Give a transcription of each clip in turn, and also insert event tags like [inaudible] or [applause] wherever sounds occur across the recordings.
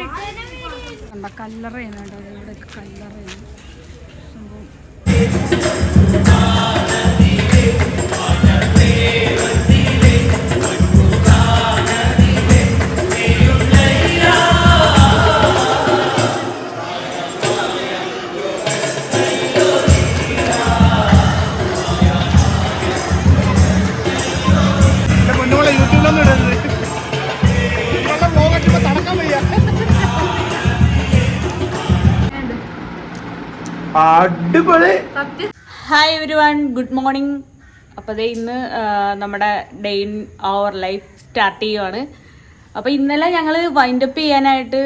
കണ്ട കല്ലറ ചെയ്യുന്നുണ്ടോ ഇവിടെ കല്ലറ ചെയ്യുന്നു. അടിപൊളി. Hi everyone good morning അപ്പോൾ ദേ ഇന്ന് നമ്മുടെ day in our life start ചെയ്യുവാണ്. അപ്പോൾ ഇന്നലെ ഞങ്ങൾ വൈൻഡപ്പ് ചെയ്യാനായിട്ട്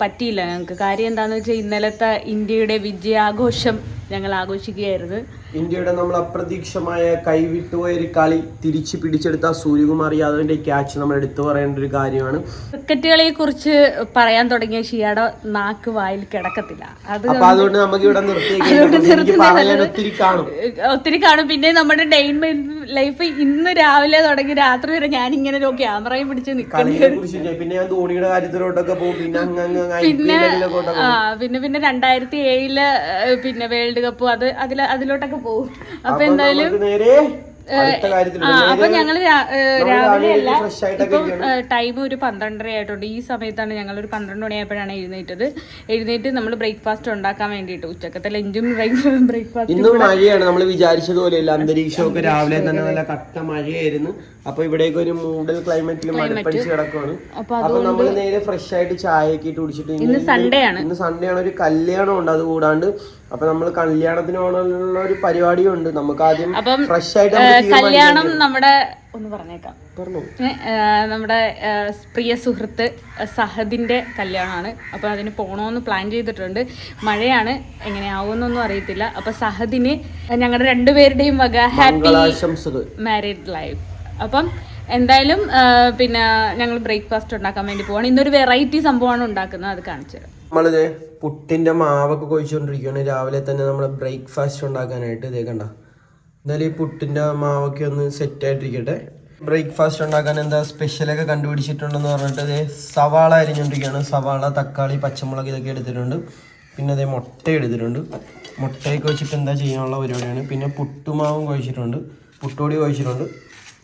പറ്റിയില്ല ഞങ്ങൾക്ക്. കാര്യം എന്താണെന്ന് വെച്ചാൽ ഇന്നലത്തെ ഇന്ത്യയുടെ വിജയാഘോഷം ഞങ്ങൾ ആഘോഷിക്കുകയായിരുന്നു. ഇന്ത്യയുടെ നമ്മൾ അപ്രതീക്ഷമായ കൈവിട്ടുപോയ ഒരു കളി തിരിച്ചു പിടിച്ചെടുത്ത സൂര്യകുമാർ യാദവിന്റെ ക്യാച്ച് നമ്മൾ എടുത്തു പറയേണ്ട ഒരു കാര്യമാണ്. ക്രിക്കറ്റ് കളിയെ കുറിച്ച് പറയാൻ തുടങ്ങിയ ഷിയാടെ നാക്ക് വായിൽ കിടക്കത്തില്ല. അത് അതുകൊണ്ട് നമുക്ക് ഇവിടെ. ഒത്തിരി കാണും. ഒത്തിരി കാണും. പിന്നെ നമ്മുടെ ഡെയിൻ ലൈഫ് ഇന്ന് രാവിലെ തുടങ്ങി രാത്രി വരെ ഞാൻ ഇങ്ങനെ ക്യാമറയും പിടിച്ച് കുറിച്ച് പിന്നെ ഞാൻ ധോണിയുടെ കാര്യത്തിലോട്ടൊക്കെ പോകും. പിന്നെ പിന്നെ പിന്നെ രണ്ടായിരത്തി ഏഴിൽ പിന്നെ വേൾഡ് കപ്പ്. അത് അതിൽ അതിലോട്ടൊക്കെ പോകും അപ്പൊ എന്തായാലും അപ്പൊ ഞങ്ങൾ രാവിലെ അല്ല ഇപ്പം ടൈം ഒരു പന്ത്രണ്ടര ആയിട്ടുണ്ട്. ഈ സമയത്താണ് ഞങ്ങൾ ഒരു പന്ത്രണ്ട് മണിയായപ്പോഴാണ് എഴുന്നേറ്റത്. എഴുന്നേറ്റ് നമ്മൾ ബ്രേക്ക്ഫാസ്റ്റ് ഉണ്ടാക്കാൻ വേണ്ടിയിട്ട് ഉച്ചക്കത്തെ ലഞ്ചും ബ്രേക്ക്ഫാസ്റ്റ് ഇന്ന് മഴയാണ്. നമ്മൾ വിചാരിച്ചതുപോലെയല്ല അന്തരീക്ഷമൊക്കെ രാവിലെ തന്നെ നല്ല കട്ട മഴയായിരുന്നു. അപ്പൊ ഇവിടേക്ക് ഒരു മൂഡൽ ക്ലൈമറ്റിൽ മഴപ്പടിച്ച് കിടക്കുവാണ്. അപ്പൊ നമ്മൾ നേരെ ഫ്രഷ് ആയിട്ട് ചായ ഒക്കെ ഇട്ട് കുടിച്ചിട്ട് ഇന്ന് ഇന്ന് സൺഡേ ആണ്. ഇന്ന് സൺഡേ ആണ്. ഒരു കല്യാണം ഉണ്ട് അത് കൂടാണ്ട് അപ്പൊ നമ്മൾ കല്യാണത്തിന് പോകാനുള്ള ഒരു പരിപാടിയും ഉണ്ട് നമുക്ക് ആദ്യം ഫ്രഷ് ആയിട്ട് കല്യാണം നമ്മുടെ ഒന്ന് പറഞ്ഞേക്കാം. നമ്മുടെ പ്രിയ സുഹൃത്ത് സഹദിന്റെ കല്യാണമാണ്. അപ്പൊ അതിന് പോണോന്ന് പ്ലാൻ ചെയ്തിട്ടുണ്ട്. മഴയാണ് എങ്ങനെയാവുമെന്നൊന്നും അറിയത്തില്ല. അപ്പൊ സഹദിന് ഞങ്ങളുടെ രണ്ടുപേരുടെയും വക ഹാപ്പി മാരീഡ് ലൈഫ് അപ്പം എന്തായാലും പിന്നെ ഞങ്ങൾ ബ്രേക്ക്ഫാസ്റ്റ് ഉണ്ടാക്കാൻ വേണ്ടി പോവാണ്. ഇന്നൊരു വെറൈറ്റി സംഭവമാണ് ഉണ്ടാക്കുന്നത് അത് കാണിച്ചു നമ്മളിത് പുട്ടിന്റെ മാവൊക്കെ കൊഴിച്ചുകൊണ്ടിരിക്കുകയാണ് രാവിലെ തന്നെ നമ്മൾ ബ്രേക്ക്ഫാസ്റ്റ് ഉണ്ടാക്കാനായിട്ട് ഇതേ കണ്ട. എന്തായാലും ഈ പുട്ടിന്റെ മാവൊക്കെ ഒന്ന് സെറ്റ് ആയിട്ടിരിക്കട്ടെ. ബ്രേക്ക്ഫാസ്റ്റ് ഉണ്ടാക്കാൻ എന്താ സ്പെഷ്യലൊക്കെ കണ്ടുപിടിച്ചിട്ടുണ്ടെന്ന് പറഞ്ഞിട്ട് ഇതേ സവാള അരിഞ്ഞുകൊണ്ടിരിക്കുകയാണ് സവാള തക്കാളി പച്ചമുളക് ഇതൊക്കെ എടുത്തിട്ടുണ്ട്. പിന്നെ അതേ മുട്ട എടുത്തിട്ടുണ്ട്. മുട്ടയൊക്കെ വെച്ചിട്ട് എന്താ ചെയ്യാനുള്ള പരിപാടിയാണ്. പിന്നെ പുട്ടുമാവും കഴിച്ചിട്ടുണ്ട്. പുട്ടുപൊടി കഴിച്ചിട്ടുണ്ട്.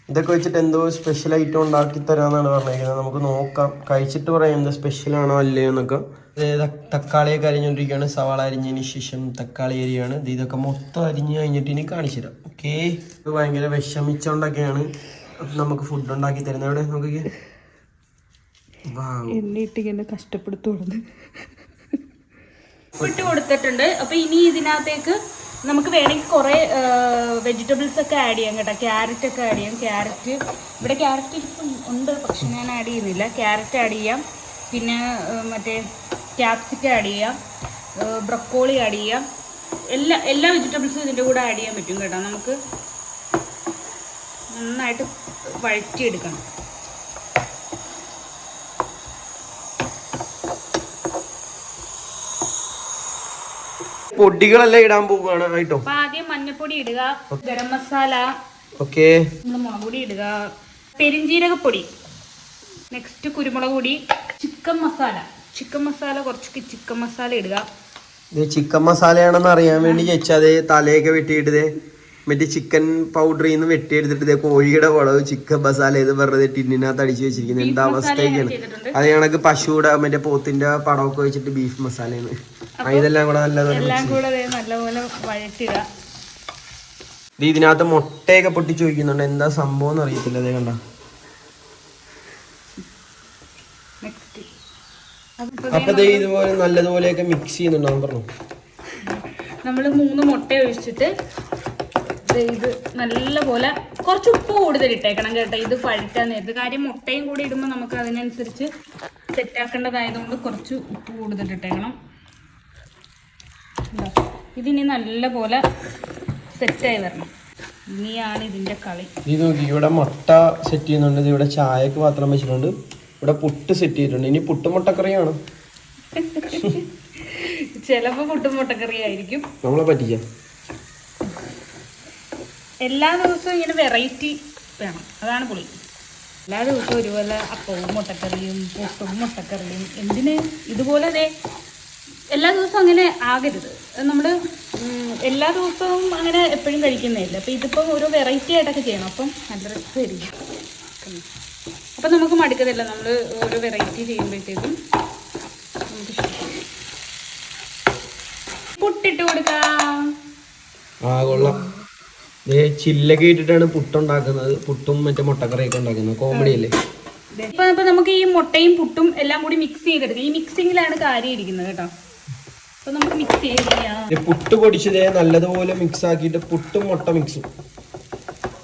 ഇതൊക്കെ വെച്ചിട്ട് എന്തോ സ്പെഷ്യൽ ഐറ്റം ഉണ്ടാക്കി തരാമെന്നാണ് പറഞ്ഞിരിക്കുന്നത്. നമുക്ക് നോക്കാം. കഴിച്ചിട്ട് പറയാം എന്താ സ്പെഷ്യൽ ആണോ അല്ലയോ എന്നൊക്കെ. തക്കാളിയൊക്കെ അരിഞ്ഞുകൊണ്ടിരിക്കുകയാണ് സവാള അരിഞ്ഞതിന് ശേഷം തക്കാളി അരിയാണ്. ഇത് ഇതൊക്കെ മൊത്തം അരിഞ്ഞ് കഴിഞ്ഞിട്ട് ഇനി കാണിച്ചു തരാം. ഓക്കേ? ഇത് ഭയങ്കര വിഷമിച്ചോണ്ടൊക്കെയാണ് നമുക്ക് ഫുഡ് ഉണ്ടാക്കി തരുന്നത്. ഇവിടെ നോക്കിക്കേ. ഇങ്ങനെ കഷ്ടപ്പെടുത്തുള്ളത് ഇട്ട് കൊടുത്തിട്ടുണ്ട്. അപ്പൊ ഇനി ഇതിനകത്തേക്ക് നമുക്ക് വേണമെങ്കിൽ കുറേ വെജിറ്റബിൾസ് ഒക്കെ ആഡ് ചെയ്യാം കേട്ടോ. ക്യാരറ്റ് ഒക്കെ ആഡ് ചെയ്യാം. ക്യാരറ്റ് ഇവിടെ ക്യാരറ്റ് ഇപ്പം ഉണ്ട് പക്ഷെ ഞാൻ ആഡ് ചെയ്യുന്നില്ല. ക്യാരറ്റ് ആഡ് ചെയ്യാം. പിന്നെ മറ്റേ ക്യാപ്സിക്ക ആഡ് ചെയ്യാം. ബ്രക്കോളി ആഡ് ചെയ്യാം. എല്ലാ എല്ലാ വെജിറ്റബിൾസും ഇതിന്റെ കൂടെ ആഡ് ചെയ്യാൻ പറ്റും കേട്ടോ. നമുക്ക് നന്നായിട്ട് വഴറ്റിയെടുക്കണം. പൊടികളെല്ലാം ഇടാൻ പോവുകയാണ് കേട്ടോ. ആദ്യം മഞ്ഞപ്പൊടി ഇടുക ഗരം മസാല ഓക്കെ. മുളകുപൊടി മുളക് പൊടി ഇടുക പെരിഞ്ജീരകപ്പൊടി നെക്സ്റ്റ് കുരുമുളക് പൊടി ചിക്കൻ മസാല. ചിക്കൻ മസാല കുറച്ച് ചിക്കൻ മസാല ഇടുക. ഇത് ചിക്കൻ മസാലയാണെന്ന് അറിയാൻ വേണ്ടി ചോദിച്ചാൽ അതേ തലയൊക്കെ വെട്ടിയിട്ട് ദേ മറ്റേ ചിക്കൻ പൗഡറിൽ നിന്ന് വെട്ടിയെടുത്തിട്ട് കോഴിയുടെ വളവ് ചിക്കൻ മസാല ഇത് വെറുതെ ടിന്നിനകത്ത് അടിച്ചു വെച്ചിരിക്കുന്നത്. എന്താ അവസ്ഥയൊക്കെയാണ്. അത് കണക്ക് പശുവിടെ മറ്റേ പോത്തിന്റെ പടമൊക്കെ വെച്ചിട്ട് ബീഫ് മസാലയാണ്. ഇതെല്ലാം കൂടെ എല്ലാം കൂടെ ദേ നല്ലപോലെ വഴറ്റിടുക ഇത് ഇതിനകത്ത് മുട്ടയൊക്കെ പൊട്ടിച്ച് ചോദിക്കുന്നുണ്ട് എന്താ സംഭവം എന്ന് അറിയത്തില്ല അതേ കണ്ട. നെക്സ്റ്റ് അപ്പൊ ദേ ഇതുപോലെ നല്ലതുപോലെയൊക്കെ മിക്സ് ചെയ്യുന്നുണ്ടാവും പറഞ്ഞു. നമ്മൾ മൂന്ന് മുട്ട ഒഴിച്ചിട്ട് ഇത് നല്ലപോലെ കുറച്ച് ഉപ്പ് കൂടുതൽ ഇട്ടേക്കണം കേട്ടോ. ഇത് പഴുത്താൻ നേരത്ത്. കാര്യം മുട്ടയും കൂടി ഇടുമ്പോൾ നമുക്ക് അതിനനുസരിച്ച് സെറ്റാക്കേണ്ടതായതുകൊണ്ട് കുറച്ച് ഉപ്പ് കൂടുതൽ ഇട്ടേക്കണം. ഇതിനി നല്ലപോലെ സെറ്റായി വരണം. ഇനിയാണ് ഇതിന്റെ കളി. ഇത് നോക്കി ഇവിടെ മുട്ട സെറ്റ് ചെയ്യുന്നുണ്ട്. ഇവിടെ ചായക്ക് പാത്രം വെച്ചിട്ടുണ്ട്. ഇവിടെ പുട്ട് സെറ്റ് ചെയ്തിട്ടുണ്ട്. ഇനി പുട്ടും മുട്ടക്കറിയാണ്. ചിലപ്പോ പുട്ടും മുട്ടക്കറി ആയിരിക്കും. നമ്മളെ പറ്റിക്ക. എല്ലാ ദിവസവും ഇങ്ങനെ വെറൈറ്റി വേണം. അതാണ് പുളി എല്ലാ ദിവസവും ഒരുപോലെ അപ്പവും മുട്ടക്കറിയും പുട്ടും മുട്ടക്കറിയും. എന്തിന്? ഇതുപോലെ അതെ എല്ലാ ദിവസവും അങ്ങനെ ആകരുത്. നമ്മൾ എല്ലാ ദിവസവും അങ്ങനെ എപ്പോഴും കഴിക്കുന്നതല്ല. അപ്പം ഇതിപ്പം ഓരോ വെറൈറ്റി ആയിട്ടൊക്കെ ചെയ്യണം. അപ്പം നല്ല രസമായിരിക്കും. അപ്പം നമുക്ക് മടുക്കത്തില്ല. നമ്മൾ ഓരോ വെറൈറ്റി ചെയ്യുമ്പോഴത്തേക്കും നമുക്ക് പുട്ടിട്ട് കൊടുക്കാം. ആ കൊള്ളാം. ചില്ലൊക്കെ ഇട്ടിട്ടാണ് പുട്ടുണ്ടാക്കുന്നത്. പുട്ടും മറ്റേ മുട്ടക്കറിയൊക്കെ ഉണ്ടാക്കുന്നത്. കോമഡി അല്ലേ? ഇപ്പൊ ഇപ്പൊ നമുക്ക് ഈ മുട്ടയും പുട്ടും എല്ലാം കൂടി മിക്സ് ചെയ്തെടുക്കാം. ഈ മിക്സിങ്ങിലാണ് കാര്യം ഇരിക്കുന്നത് കേട്ടോ. അപ്പൊ നമുക്ക് മിക്സ് ചെയ്യാം. പുട്ട് പൊടിച്ചതേ നല്ലതുപോലെ മിക്സ് ആക്കിയിട്ട് പുട്ടും മുട്ട മിക്സും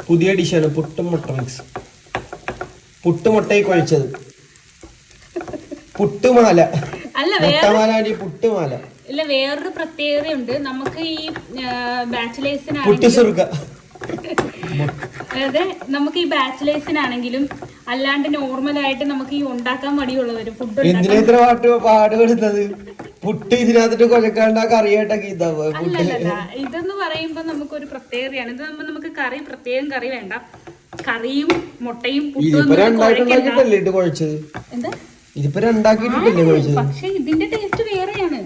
പുതിയ ഡിഷാണ് പുട്ടും മുട്ട മിക്സ് പുട്ട് മുട്ടയിൽ കുഴച്ചത്. പുട്ടുമാല അല്ല വേറെ മുട്ടമാലാടി പുട്ടുമാല ഇല്ല വേറൊരു പ്രത്യേകതയുണ്ട് നമുക്ക് ഈ ബാച്ചിലേഴ്സിനാണെങ്കിലും അതായത് നമുക്ക് ഈ ബാച്ചിലേഴ്സിനാണെങ്കിലും അല്ലാണ്ട് നോർമൽ ആയിട്ട് നമുക്ക് ഈ ഉണ്ടാക്കാൻ മടിയുള്ളവരും ഫുഡ് എന്തിനാ ഇത്ര പാട്ട് പാടുപെടുന്നത് പുട്ട് ഇതിനകത്തിട്ട് കൊലക്കാണ്ട് പുട്ട് അല്ലല്ല ഇതെന്ന് പറയുമ്പോൾ നമുക്കൊരു പ്രത്യേകതയാണ് ഇത് നമ്മൾ നമുക്ക് കറി പ്രത്യേകം കറി വേണ്ട. കറിയും മുട്ടയും ഇതിപ്പോ ഒന്നും കുഴക്കണ്ട. രണ്ടായിട്ടുണ്ടാക്കിട്ടല്ലേ ഇട്ട് കുഴച്ചത്? എന്താ? ഇതിപ്പോ രണ്ടാക്കിയിട്ടില്ലേ കുഴച്ചത്? പക്ഷെ ഇതിന്റെ ടേസ്റ്റ് വേറെയാണ്.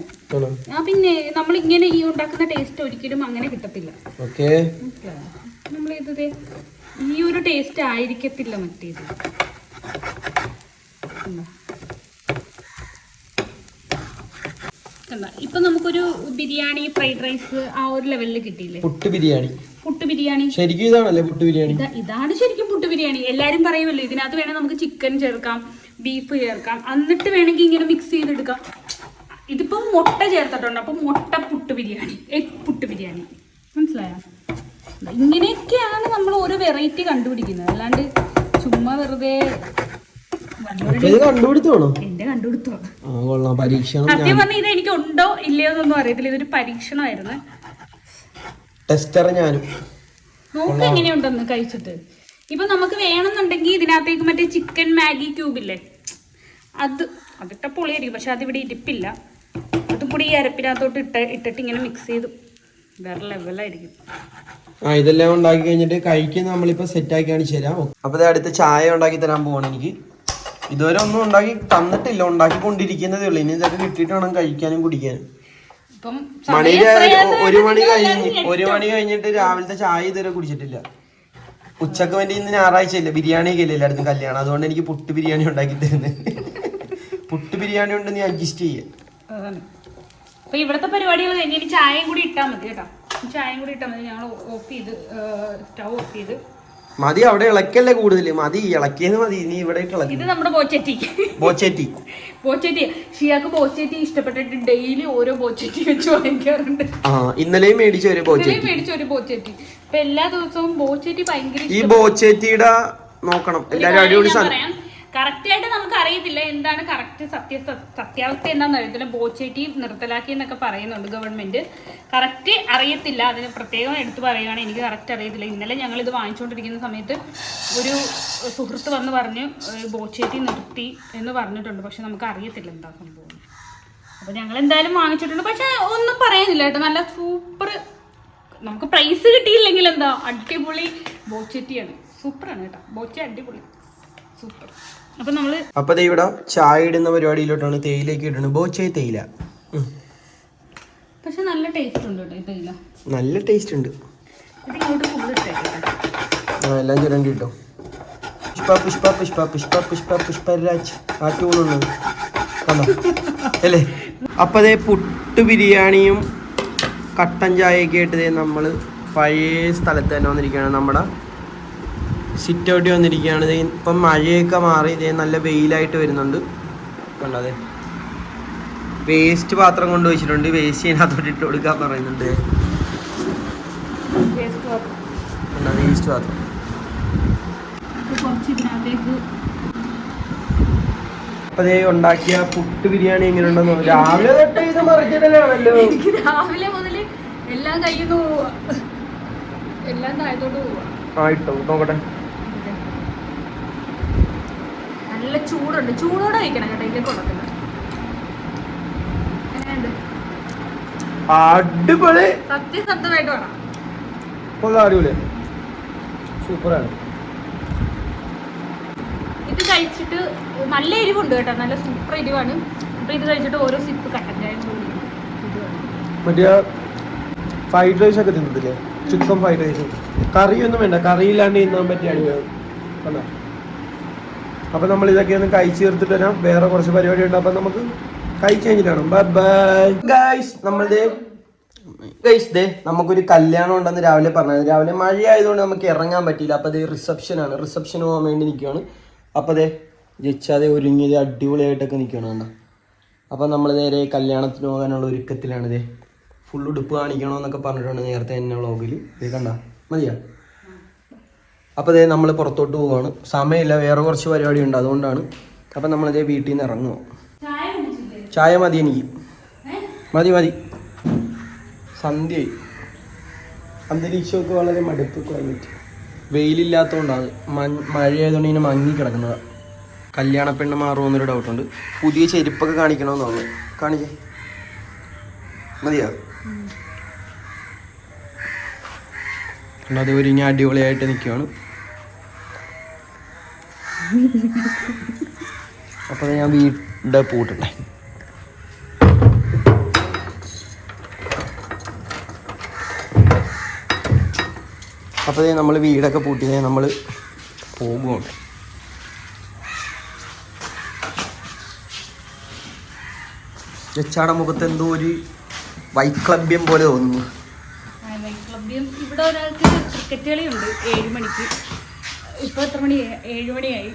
ആ പിന്നെ നമ്മൾ ഇങ്ങനെ ഈ ഉണ്ടാക്കുന്ന ടേസ്റ്റ് ഒരിക്കലും അങ്ങനെ കിട്ടത്തില്ല. ഓക്കേ. നമ്മൾ ഇത് ഈ ഒരു ടേസ്റ്റ് ആയിരിക്കത്തില്ല മറ്റേത് കണ്ടോ? കണ്ടോ? ഇപ്പൊ നമുക്കൊരു ബിരിയാണി ഫ്രൈഡ് റൈസ് ആ ഒരു ലെവലിൽ കിട്ടിയില്ലേ? പുട്ട് ബിരിയാണി. പുട്ട് ബിരിയാണി. ശരിക്കും ഇതാണല്ലേ പുട്ട് ബിരിയാണി? ഇതാ ഇതാണ് ശരിക്കും പുട്ട് ബിരിയാണി. എല്ലാരും പറയുമല്ലോ ഇതിനകത്ത് വേണേൽ നമുക്ക് ചിക്കൻ ചേർക്കാം ബീഫ് ചേർക്കാം. എന്നിട്ട് വേണമെങ്കിൽ ഇങ്ങനെ മിക്സ് ചെയ്തെടുക്കാം. ഇതിപ്പോ മുട്ട ചേർത്തിട്ടുണ്ട്. അപ്പൊ മുട്ട പുട്ട് ബിരിയാണി. എഗ് പുട്ട് ബിരിയാണി. മനസ്സിലായോ? ഇങ്ങനെയൊക്കെയാണ് നമ്മൾ ഓരോ വെറൈറ്റി കണ്ടുപിടിക്കുന്നത്. അല്ലാണ്ട് ചുമ്മാ വെറുതെ കണ്ടുപിടുത്തമാണോ എന്റെ കണ്ടുപിടുത്തോ സത്യം പറഞ്ഞാൽ ഇത് എനിക്ക് ഉണ്ടോ ഇല്ലയോ എന്നൊന്നും അറിയത്തില്ല. ഇതൊരു പരീക്ഷണമായിരുന്നു. ടെസ്റ്റർ ഞാനും. നോക്ക് എങ്ങനെയുണ്ടെന്ന് കഴിച്ചിട്ട്. ഇപ്പൊ നമുക്ക് വേണമെന്നുണ്ടെങ്കിൽ ഇതിനകത്തേക്ക് മറ്റേ ചിക്കൻ മാഗി ക്യൂബില്ലേ? അത് അതിട്ട പൊളിയായിരിക്കും. പക്ഷെ അതിവിടെ ഇരിപ്പില്ല. അതും കൂടി ഈ അരപ്പിനകത്തോട്ട് ഇട്ട് ഇട്ടിട്ട് ഇങ്ങനെ മിക്സ് ചെയ്തു. വേറെ ലെവലായിരിക്കും ആ ഇതെല്ലാം ഉണ്ടാക്കി കഴിഞ്ഞിട്ട് കഴിക്കുന്ന നമ്മളിപ്പോ സെറ്റ് ആക്കി കാണിച്ചു തരാം അപ്പൊ ദേ അടുത്ത് ചായ ഉണ്ടാക്കി തരാൻ പോവാണ് എനിക്ക്. ഇതുവരെ ഒന്നും ഉണ്ടാക്കി തന്നിട്ടില്ല. ഉണ്ടാക്കി കൊണ്ടിരിക്കുന്നതേ ഉള്ളൂ. ഇനി ഇതൊക്കെ കിട്ടിയിട്ട് വേണം കഴിക്കാനും കുടിക്കാനും. മണി ഒരു മണി കഴിഞ്ഞ് ഒരു മണി കഴിഞ്ഞിട്ട് രാവിലത്തെ ചായ ഇതുവരെ കുടിച്ചിട്ടില്ല. ഉച്ചയ്ക്ക് വേണ്ടി ഇന്ന് ഞായറാഴ്ച ഇല്ല ബിരിയാണി ഒക്കെ ഇല്ല എല്ലായിടത്തും കല്യാണം? അതുകൊണ്ട് എനിക്ക് പുട്ട് ബിരിയാണി ഉണ്ടാക്കി തരുന്നത് പുട്ട് ബിരിയാണി കൊണ്ട് നീ അഡ്ജസ്റ്റ് ചെയ്യാം. അപ്പൊ ഇവിടുത്തെ പരിപാടികൾ കഴിഞ്ഞ് ഇനി ചായയും കൂടി ഇട്ടാൽ മതി കേട്ടോ. ചായയും കൂടി ഇട്ടാൽ മതി. ഞങ്ങൾ ഓഫ് ചെയ്ത് സ്റ്റൗ ഓഫ് ചെയ്ത് മതി അവിടെ ഇളക്കല്ലേ കൂടുതൽ മതി ഇളക്കിയത് മതി നീ ഇവിടെ ഇത് നമ്മുടെ ബോച്ചേറ്റി. ബോച്ചേറ്റി. ബോച്ചേറ്റി ഷിയാക്ക് ബോച്ചേറ്റി ഇഷ്ടപ്പെട്ടിട്ട് ഡെയിലി ഓരോ ബോച്ചേറ്റി വെച്ച് വാങ്ങിക്കാറുണ്ട്. ആ ഇന്നലെയും മേടിച്ച ഒരു ബോച്ചേറ്റി. മേടിച്ച ഒരു ബോച്ചേറ്റി. അപ്പൊ എല്ലാ ദിവസവും ബോച്ചേറ്റി ഭയങ്കര ഈ ബോച്ചേറ്റിയുടെ നോക്കണം. എല്ലാരും അടിപൊളി സാധനം. പറയാം കറക്റ്റ് ആയിട്ട് നമുക്ക് അറിയത്തില്ല എന്താണ് കറക്റ്റ് സത്യ സത്യാവസ്ഥ എന്താണെന്ന് അറിയത്തില്ല. ബോച്ചേറ്റി നിർത്തലാക്കി എന്നൊക്കെ പറയുന്നുണ്ട് ഗവൺമെന്റ്. കറക്റ്റ് അറിയത്തില്ല. അതിന് പ്രത്യേകം എടുത്തു പറയുകയാണ്. എനിക്ക് കറക്റ്റ് അറിയത്തില്ല. ഇന്നലെ ഞങ്ങൾ ഇത് വാങ്ങിച്ചുകൊണ്ടിരിക്കുന്ന സമയത്ത് ഒരു സുഹൃത്ത് വന്ന് പറഞ്ഞു "ഏഹ് ബോച്ചേറ്റി നിർത്തി എന്ന് പറഞ്ഞിട്ടുണ്ട്. പക്ഷെ നമുക്ക് അറിയത്തില്ല എന്താ സംഭവം. അപ്പൊ ഞങ്ങൾ എന്തായാലും വാങ്ങിച്ചിട്ടുണ്ട്. പക്ഷെ ഒന്നും പറയാനില്ല കേട്ടോ. നല്ല സൂപ്പർ. നമുക്ക് പ്രൈസ് കിട്ടിയില്ലെങ്കിൽ എന്താ അടിപൊളി ബോച്ചെറ്റിയാണ് സൂപ്പറാണ് കേട്ടോ. ബോച്ച അടിപൊളി. സൂപ്പർ. അപ്പൊ നമ്മൾ അപ്പൊ ഇവിടെ ചായ ഇടുന്ന പരിപാടിയിലോട്ടാണ് തേയിലേക്ക് ഇടുന്നത്. ബോച്ചേ തേയില. പക്ഷെ നല്ല ടേസ്റ്റ് ഉണ്ട് കേട്ടോ നല്ല ടേസ്റ്റ് ഉണ്ട്. എല്ലാം ചുരണ്ടി കിട്ടും. പുഷ്പ പുഷ്പ പുഷ്പ പുഷ്പ പുഷ്പ പുഷ്പരാജ്. ആ ട്യൂണുണ്ട് കണ്ടോ? അല്ലേ? അപ്പൊ അതേ പുട്ട് ബിരിയാണിയും കട്ടൻ ചായയൊക്കെ ആയിട്ട് നമ്മൾ പഴയ സ്ഥലത്ത് തന്നെ വന്നിരിക്കുകയാണ് നമ്മുടെ സിറ്റ് ഔട്ടി വന്നിരിക്കുകയാണ്. ഇപ്പം മഴയൊക്കെ മാറി ഇതേ നല്ല വെയിലായിട്ട് വരുന്നുണ്ട്. കണ്ടോ അതെ വേസ്റ്റ് പാത്രം കൊണ്ട് വെച്ചിട്ടുണ്ട്. വേസ്റ്റ് ഇതിനകത്തോട്ട് ഇട്ട് കൊടുക്കാൻ പറയുന്നുണ്ട്. വേസ്റ്റ് പാത്രം. കുറച്ച് ഇതിനകത്തേക്ക് അപ്പൊ ദേ ഉണ്ടാക്കിയ പുട്ട് ബിരിയാണി എങ്ങനെ ഉണ്ടെന്ന് രാവിലെ തൊട്ട് ഇത് മറിച്ചിടലാണല്ലോ. രാവിലെ മുതൽ എല്ലാം കഴിയുന്നു എല്ലാം താഴത്തോട്ട് പോവാ. ആയിട്ടോ നോക്കട്ടെ. നല്ല ചൂടുണ്ട്. ചൂടോടെ കഴിക്കണം കേട്ടോ ഇതിലേക്ക് കൊള്ളത്തില്ല. അടിപൊളി. സത്യസന്ധമായിട്ട് വേണം. ഇത് അടിപൊളി. സൂപ്പറാണ്. കഴിച്ചിട്ട് നല്ല എരിവുണ്ട് കേട്ടോ നല്ല സൂപ്പർ എരിവാണ്. അപ്പൊ ഇത് കഴിച്ചിട്ട് ഓരോ സിപ്പ് കട്ടൻ ചായ കുടിക്കണം ഇതുമാണ് മറ്റേ ഫ്രൈഡ് റൈസ് ഒക്കെ തിന്നത്തില്ലേ ചിക്കൻ ഫ്രൈഡ് റൈസ് കറിയൊന്നും വേണ്ട കറിയില്ലാണ്ട് തിന്നാൻ പറ്റിയ അടിപൊളിയാണ് കണ്ടോ അപ്പൊ നമ്മൾ ഇതൊക്കെ ഒന്ന് കഴിച്ചു തീർത്തിട്ട് വരാം. വേറെ കുറച്ച് പരിപാടി ഉണ്ട് അപ്പം നമുക്ക് കഴിച്ചു കഴിഞ്ഞിട്ടാണ് ബൈ ബൈ ഗൈസ് നമ്മളുടെ ഗൈസ് ദേ നമുക്കൊരു കല്യാണം ഉണ്ടെന്ന് രാവിലെ പറഞ്ഞത്. രാവിലെ മഴ ആയതുകൊണ്ട് നമുക്ക് ഇറങ്ങാൻ പറ്റിയില്ല. അപ്പൊ ദേ റിസപ്ഷൻ ആണ്. റിസപ്ഷൻ പോകാൻ വേണ്ടി നിൽക്കുകയാണ് അപ്പോൾ ദേ ജയിച്ചാതെ ഒരുങ്ങിയത് അടിപൊളിയായിട്ടൊക്കെ നിൽക്കണം കണ്ടോ. അപ്പൊ നമ്മൾ നേരെ കല്യാണത്തിന് പോകാനുള്ള ഒരുക്കത്തിലാണ് ദേ. ഫുൾ ഉടുപ്പ് കാണിക്കണമെന്നൊക്കെ പറഞ്ഞിട്ടുണ്ട് നേരത്തെ എന്നെ വ്ളോഗിൽ ഇത് കണ്ട? മതിയാ? അപ്പോൾ ദേ നമ്മൾ പുറത്തോട്ട് പോവുകയാണ് സമയമില്ല വേറെ കുറച്ച് പരിപാടി ഉണ്ട് അതുകൊണ്ടാണ്. അപ്പം നമ്മളിതേ വീട്ടിൽ നിന്ന് ഇറങ്ങുമോ ചായ മതി എനിക്ക്? മതി മതി. സന്ധ്യയായി. അന്തരീക്ഷമൊക്കെ വളരെ മടുപ്പ് ക്ലൈമറ്റ് വെയിലില്ലാത്തതുകൊണ്ടാണ് മഴയായതുകൊണ്ട് ഇങ്ങനെ മങ്ങി കിടക്കുന്നത്. കല്യാണ പെണ്ണ് മാറുമെന്നൊരു ഡൗട്ടുണ്ട് പുതിയ ചെരുപ്പൊക്കെ കാണിക്കണമെന്ന് തോന്നുന്നു കാണിക്കേ. മതിയോ? അത് ഒരു ഇനി അടിപൊളിയായിട്ട് നിൽക്കുകയാണ് അപ്പോൾ ഞാൻ വീടിന്റെ പൂട്ടട്ടെ. അപ്പോൾ നമ്മൾ വീടൊക്കെ പൂട്ടി നമ്മൾ പോകുകയാണ് ചെച്ചാട മുഖത്ത് എന്തോ ഒരു വൈക്ലഭ്യം പോലെ തോന്നുന്നു. ഇവിടെ ഒരാൾക്ക് ക്രിക്കറ്റ് കളിയുണ്ട്. ഏഴ് മണിക്ക്. ഇപ്പോൾ എത്ര മണി? ഏഴ് മണിയായി.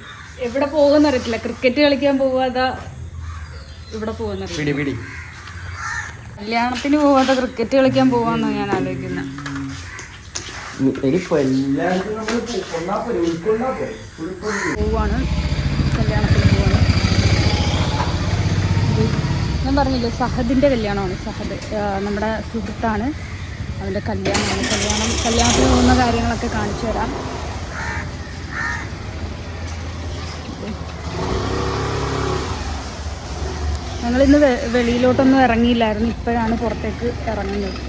എവിടെ പോകുമെന്ന് അറിയത്തില്ല. ക്രിക്കറ്റ് കളിക്കാൻ പോവാതെ ഇവിടെ പോകുന്ന കല്യാണത്തിന് പോവാതെ ക്രിക്കറ്റ് കളിക്കാൻ പോവാന്ന് ഞാൻ ആലോചിക്കുന്നത് പോവാണ്. കല്യാണത്തിന് പോവാണ്. ഞാൻ പറഞ്ഞില്ലേ സഹദിന്റെ കല്യാണമാണ്. സഹദ് നമ്മുടെ സുഹൃത്താണ്. അവന്റെ കല്യാണമാണ്. കല്യാണം കല്യാണത്തിന് പോകുന്ന കാര്യങ്ങളൊക്കെ കാണിച്ചു തരാം. ഞങ്ങളിന്ന് ഇന്ന് വെളിയിലോട്ടൊന്നും ഇറങ്ങിയില്ലായിരുന്നു. ഇപ്പോഴാണ് പുറത്തേക്ക് ഇറങ്ങുന്നത്.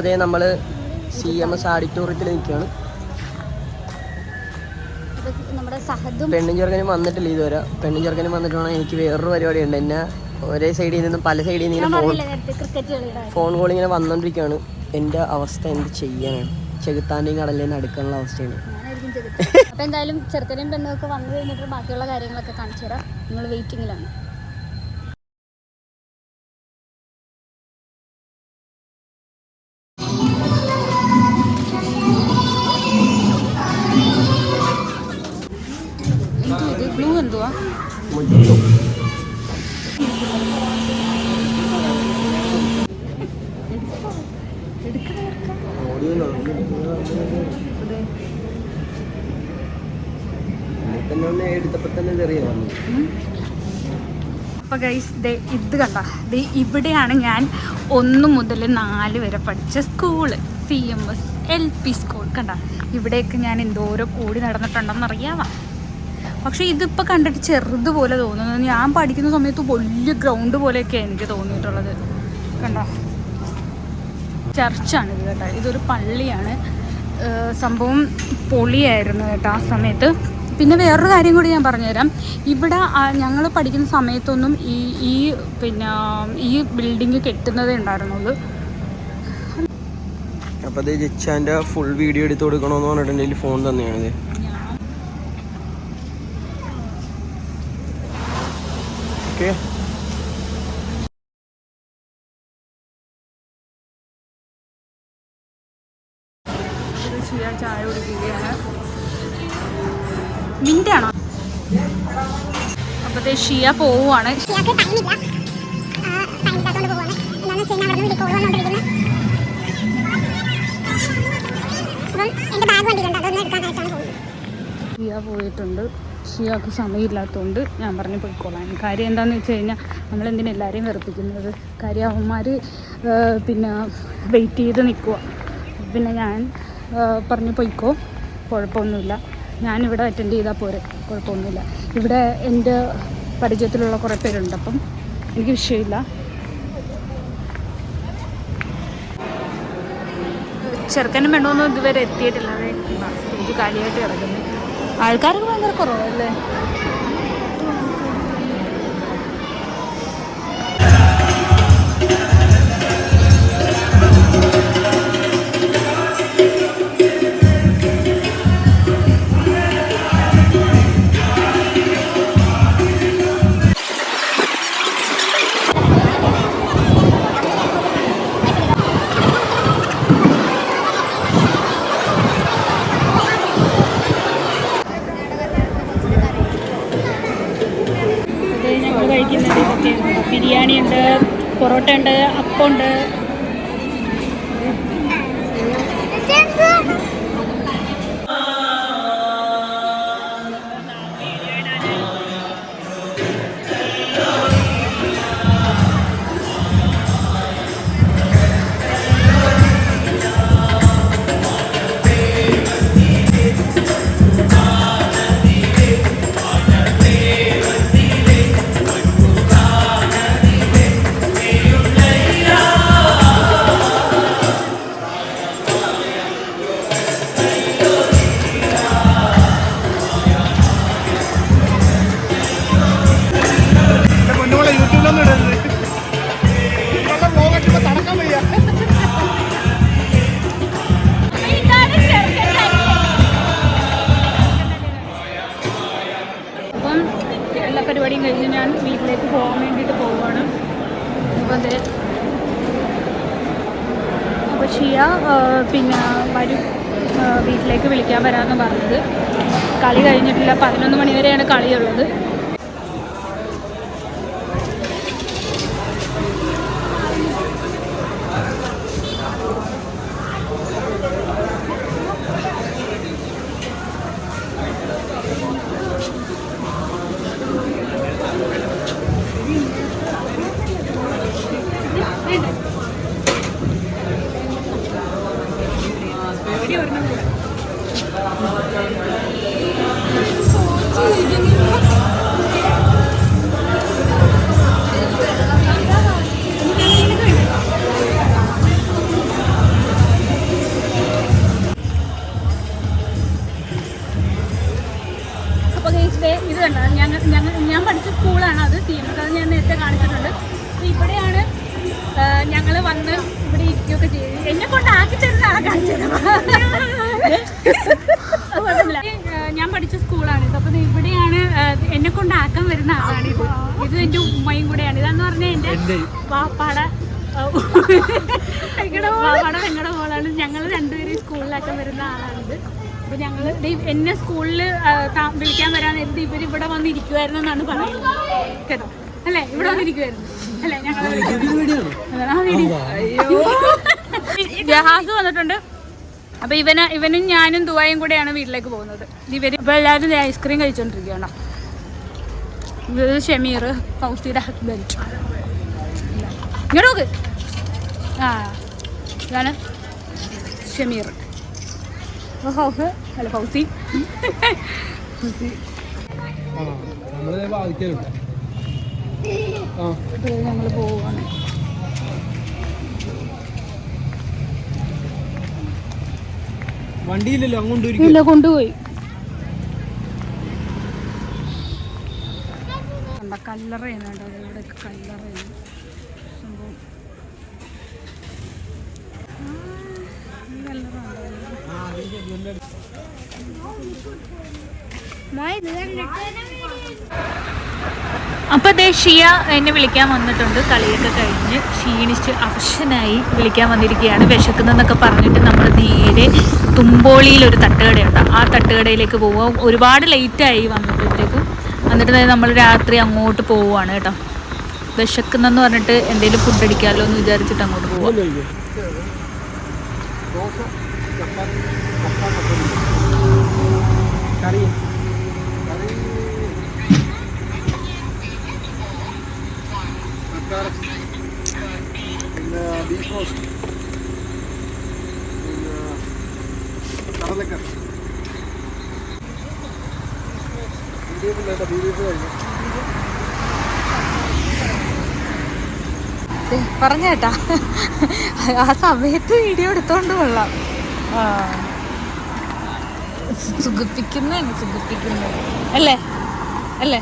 അതെ നമ്മൾ സി എം എസ് ഓഡിറ്റോറിയത്തിൽ നിൽക്കുകയാണ്. നമ്മുടെ സഹദും പെണ്ണും ചെറുക്കനും വന്നിട്ടില്ല ഇതുവരെ. പെണ്ണും ചെറുക്കനും വന്നിട്ട് വേണം എനിക്ക് വേറൊരു പരിപാടി ഉണ്ട് എന്നെ ഒരേ സൈഡിൽ നിന്നും പല സൈഡിൽ നിന്നും ഫോൺ ഫോൺ കോൾ ഇങ്ങനെ വന്നോണ്ടിരിക്കുകയാണ് എന്റെ അവസ്ഥ എന്ത് ചെയ്യാനാണ്? ചെകുത്താന്റെയും കടലിൽ നിന്ന് അടുക്കാനുള്ള അവസ്ഥയാണ് [laughs] അപ്പോൾ എന്തായാലും ചെറുക്കനെയും പെണ്ണൊക്കെ വന്നു കഴിഞ്ഞിട്ട് ബാക്കിയുള്ള കാര്യങ്ങളൊക്കെ കാണിച്ചു തരാം നിങ്ങൾ വെയിറ്റിങ്ങിലാണ് ദേ ഇത് കണ്ട? ദേ ഇവിടെയാണ് ഞാൻ ഒന്ന് മുതൽ നാല് വരെ പഠിച്ച school C M S L P school കണ്ട? ഇവിടെയൊക്കെ ഞാൻ എന്തോരം കൂടി നടന്നിട്ടുണ്ടെന്ന് അറിയാവാ? പക്ഷേ ഇതിപ്പോൾ കണ്ടിട്ട് ചെറുതുപോലെ തോന്നുന്നു. ഞാൻ പഠിക്കുന്ന സമയത്ത് വലിയ ഗ്രൗണ്ട് പോലെയൊക്കെയാണ് എനിക്ക് തോന്നിയിട്ടുള്ളത്. കണ്ടോ? ചർച്ചാണ് ഇത് കേട്ടോ. ഇതൊരു പള്ളിയാണ്. സംഭവം പൊളിയായിരുന്നു കേട്ടോ ആ സമയത്ത്. പിന്നെ വേറൊരു കാര്യം കൂടി ഞാൻ പറഞ്ഞുതരാം. ഇവിടെ ഞങ്ങൾ പഠിക്കുന്ന സമയത്തൊന്നും ഈ ഈ പിന്നെ ഈ ബിൽഡിങ് കെട്ടുന്നതേ ഉണ്ടായിരുന്നുള്ളൂ. അപ്പൊ അത് ജിച്ചാന്റെ ഫുൾ വീഡിയോ എടുത്ത് കൊടുക്കണമെന്ന് പറഞ്ഞിട്ടുണ്ടെങ്കിൽ ഫോൺ തന്നെയാണിത്. ഓക്കെ. ചായ കുടിക്കുകയാണ്. മിന്റാണോ അപ്പത്തെ ഷിയ പോവുകയാണ് ഷിയ പോയിട്ടുണ്ട്. ഷിയാക്ക് സമയമില്ലാത്തതുകൊണ്ട് ഞാൻ പറഞ്ഞു പോയിക്കോളാം. കാര്യം എന്താണെന്ന് വെച്ച് കഴിഞ്ഞാൽ നമ്മൾ എന്തിനാ എല്ലാവരെയും വെറുപ്പിക്കുന്നത്? കാര്യം അവന്മാർ പിന്നെ വെയിറ്റ് ചെയ്ത് നിൽക്കുക പിന്നെ ഞാൻ പറഞ്ഞു പോയിക്കോ. കുഴപ്പമൊന്നുമില്ല. ഞാനിവിടെ അറ്റൻഡ് ചെയ്താൽ പോരെ. കുഴപ്പമൊന്നുമില്ല. ഇവിടെ എന്റെ പരിചയത്തിലുള്ള കുറേ പേരുണ്ട്. അപ്പം എനിക്ക് വിഷയമില്ല. ചെറുക്കനും വേണമെന്നും ഇതുവരെ എത്തിയിട്ടില്ല. അതെ ഇത് ആൾക്കാർക്ക് ഭയങ്കര കുറവല്ലേ? ഉണ്ട് നിങ്ങളുടെ തടക്കം വയ്യ. അപ്പം എല്ലാ പരിപാടിയും കഴിഞ്ഞ് ഞാൻ വീട്ടിലേക്ക് പോകാൻ വേണ്ടിയിട്ട് പോവുകയാണ്. അപ്പം അതെ അപ്പോൾ ഷിയ പിന്നെ വരും വീട്ടിലേക്ക് വിളിക്കാൻ വരാമെന്ന് പറഞ്ഞത്. കളി കഴിഞ്ഞിട്ടില്ല പതിനൊന്ന് മണിവരെയാണ് കളിയുള്ളത്. എന്റെ ഉമ്മയും കൂടെയാണ്. ഇതെന്ന് പറഞ്ഞാൽ എന്റെ പാപ്പാടെ പാപ്പാടെ പെങ്ങളുടെ മോളാണ്. ഞങ്ങൾ രണ്ടുപേരും സ്കൂളിലാക്കാൻ വരുന്ന ആളാണിത്. അപ്പൊ ഞങ്ങൾ എന്നെ സ്കൂളിൽ വിളിക്കാൻ വരാൻ എന്ത് ഇവർ ഇവിടെ വന്നിരിക്കുമായിരുന്നു എന്നാണ് പറയുന്നത്. കേട്ടോ? അല്ലേ? ഇവിടെ വന്നിരിക്കുവായിരുന്നു അല്ലേ? ഞങ്ങൾ ജഹാസ് വന്നിട്ടുണ്ട്. അപ്പൊ ഇവന് ഇവനും ഞാനും ദുബായും കൂടെയാണ് വീട്ടിലേക്ക് പോകുന്നത്. ഇവർ ഇപ്പൊ എല്ലാവരും ഐസ്ക്രീം കഴിച്ചോണ്ടിരിക്കുകയാണ് ഇത് ഷമീർ ഫൗസിയുടെ ഹസ്ബൻഡ് ഇങ്ങോട്ട് നോക്ക് ആ ഇതാണ് ഷമീർ അപ്പൊ ഫൗസ് അല്ല ഫൗസി ഞങ്ങൾ പോവാണ് വണ്ടിയില്ലല്ലോ അങ്ങോട്ട് ഇല്ല കൊണ്ടുപോയി കല്ലറയാണ് കേട്ടോ ഇവിടെ കല്ലറയാണ് സംഭവം? അപ്പോൾ ദേ ഷിയ എന്നെ വിളിക്കാൻ വന്നിട്ടുണ്ട്. കളിയൊക്കെ കഴിഞ്ഞ് ക്ഷീണിച്ച് അവശനായി വിളിക്കാൻ വന്നിരിക്കുകയാണ്. വിശക്കുന്നതെന്നൊക്കെ പറഞ്ഞിട്ട് നമ്മൾ നേരെ തുമ്പോളിയിൽ ഒരു തട്ടുകടയുണ്ട്. ആ തട്ടുകടയിലേക്ക് പോവുക ഒരുപാട് ലേറ്റായി വന്നപ്പോഴത്തേക്കും എന്നിട്ട് നമ്മൾ രാത്രി അങ്ങോട്ട് പോവുകയാണ് കേട്ടോ. വിശക്കുന്നെന്ന് പറഞ്ഞിട്ട് എന്തെങ്കിലും ഫുഡ് അടിക്കാമല്ലോ എന്ന് വിചാരിച്ചിട്ട് അങ്ങോട്ട് പോവാം. കറി പിന്നെ ബീഫ് റോസ്റ്റ് പിന്നെ പറഞ്ഞേട്ടാ ആ സമയത്ത് വീഡിയോ എടുത്തോണ്ട് കൊള്ളാം. സുഖിപ്പിക്കുന്നതാണ് സുഖിപ്പിക്കുന്നത് അല്ലേ? അല്ലേ?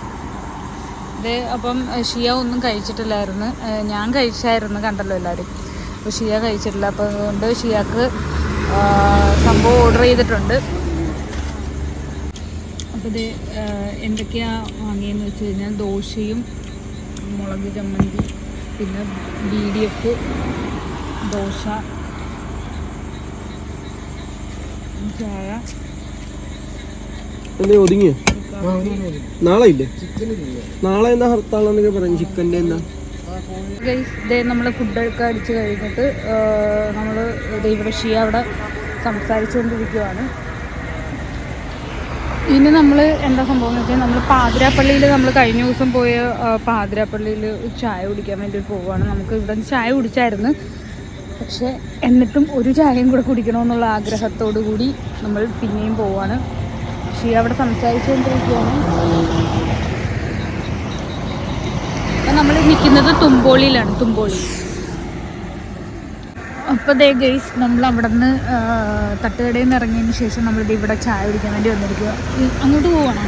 ഇത് അപ്പം ഷിയ ഒന്നും കഴിച്ചിട്ടില്ലായിരുന്നു. ഞാൻ കഴിച്ചായിരുന്നു കണ്ടല്ലോ എല്ലാവരും അപ്പോൾ ഷിയ കഴിച്ചിട്ടില്ല. അപ്പോൾ അതുകൊണ്ട് ഷിയാക്ക് സംഭവം ഓർഡർ ചെയ്തിട്ടുണ്ട്. അപ്പോൾ ഇത് എന്തൊക്കെയാണ് വാങ്ങിയെന്ന് വെച്ച് കഴിഞ്ഞാൽ ദോശയും മുളക് ചമ്മന്തി പിന്നെ ബി ഡി എഫ് ദോശ ചായ. എന്തേ ഒതുങ്ങിയോ? നാളെ ഇല്ലേ നാളെ എന്നാ ഹർത്താളെന്നൊക്കെ പറഞ്ഞു ചിക്കന്റെ എന്നാ? ഇതേ നമ്മൾ ഫുഡൊക്കെ അടിച്ച് കഴിഞ്ഞിട്ട് നമ്മൾ ഇവിടെ അവിടെ സംസാരിച്ചുകൊണ്ടിരിക്കുവാണ്. ഇനി നമ്മൾ എന്താ സംഭവം എന്ന് വെച്ചാൽ നമ്മൾ പാതിരാപ്പള്ളിയിൽ നമ്മൾ കഴിഞ്ഞ ദിവസം പോയ പാതിരാപ്പള്ളിയിൽ ചായ കുടിക്കാൻ വേണ്ടി പോവുകയാണ് നമുക്ക് ഇവിടെ ചായ കുടിച്ചായിരുന്നു. പക്ഷേ എന്നിട്ടും ഒരു ചായയും കൂടെ കുടിക്കണമെന്നുള്ള ആഗ്രഹത്തോടു കൂടി നമ്മൾ പിന്നെയും പോവുകയാണ് പക്ഷേ അവിടെ സംസാരിച്ചുകൊണ്ടിരിക്കുകയാണ്. നമ്മൾ നിൽക്കുന്നത് തുമ്പോളിയിലാണ്. തുമ്പോളി. അപ്പോൾ ദേ ഗെയ്സ് നമ്മൾ അവിടെ നിന്ന് തട്ടുകടയിൽ നിന്ന് ഇറങ്ങിയതിന് ശേഷം നമ്മളിത് ഇവിടെ ചായ കുടിക്കാൻ വേണ്ടി വന്നിരിക്കുക അങ്ങോട്ട് പോവാണോ?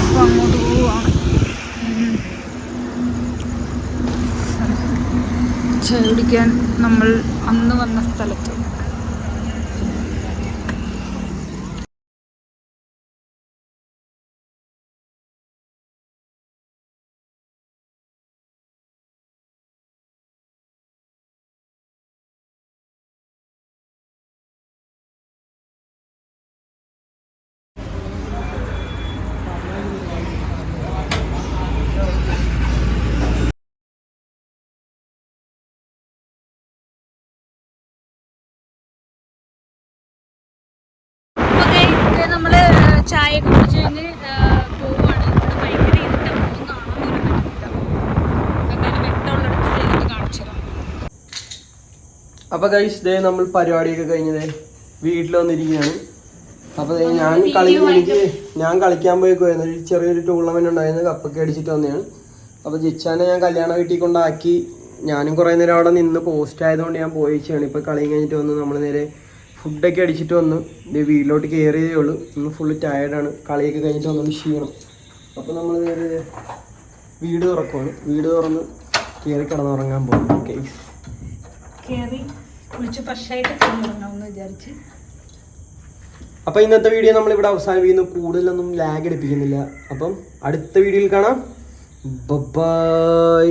അപ്പോൾ അങ്ങോട്ട് പോവാണ്. ചായ കുടിക്കാൻ നമ്മൾ അന്ന് വന്ന സ്ഥലത്ത് അപ്പോൾ നമ്മൾ ചായ ഒക്കെ കുടിച്ച് കഴിഞ്ഞ് പോവാണ് ഇവിടെ ഭയങ്കര ഇരുട്ടാണ് ഒന്നും കാണാൻ പോലും പറ്റില്ല എന്തായാലും വെട്ടമുള്ളിടത്ത് ചെല്ലിട്ട് കാണിച്ചു തരാം. അപ്പൊ ഗൈസ് ദേ നമ്മൾ പരിപാടിയൊക്കെ കഴിഞ്ഞത് വീട്ടിൽ വന്നിരിക്കുകയാണ്. അപ്പൊ ഞാൻ കളി എനിക്ക് ഞാൻ കളിക്കാൻ പോയേക്കുമായിരുന്നു ഒരു ചെറിയൊരു ടൂർണമെന്റ് ഉണ്ടായിരുന്നു കപ്പൊക്കെ അടിച്ചിട്ട് വന്നതാണ്. അപ്പൊ ജിച്ചാനെ ഞാൻ കല്യാണ വീട്ടിൽ കൊണ്ടാക്കി ഞാനും കുറേ നേരം അവിടെ നിന്ന് പോസ്റ്റ് ആയതുകൊണ്ട് ഞാൻ പോയിച്ചാണ്. ഇപ്പൊ കളി കഴിഞ്ഞിട്ട് വന്ന് നമ്മൾ നേരെ ഫുഡൊക്കെ അടിച്ചിട്ട് വന്നു. വീട്ടിലോട്ട് കയറിയതേ ഉള്ളൂ. ഇന്ന് ഫുള്ള് ടയർഡാണ് കളിയൊക്കെ കഴിഞ്ഞിട്ട് വന്നു. ക്ഷീണം. അപ്പോൾ നമ്മൾ വീട് തുറക്കുവാണ്. വീട് തുറന്ന് കയറി കിടന്നുറങ്ങാൻ പോകും കേസ് കയറി കുളിച്ച് ഫ്രഷായിട്ട് വിചാരിച്ച്. അപ്പോൾ ഇന്നത്തെ വീഡിയോ നമ്മളിവിടെ അവസാനിപ്പിക്കുന്നു. കൂടുതലൊന്നും ലാഗ് എടുപ്പിക്കുന്നില്ല. അപ്പം അടുത്ത വീഡിയോയിൽ കാണാം. ബൈ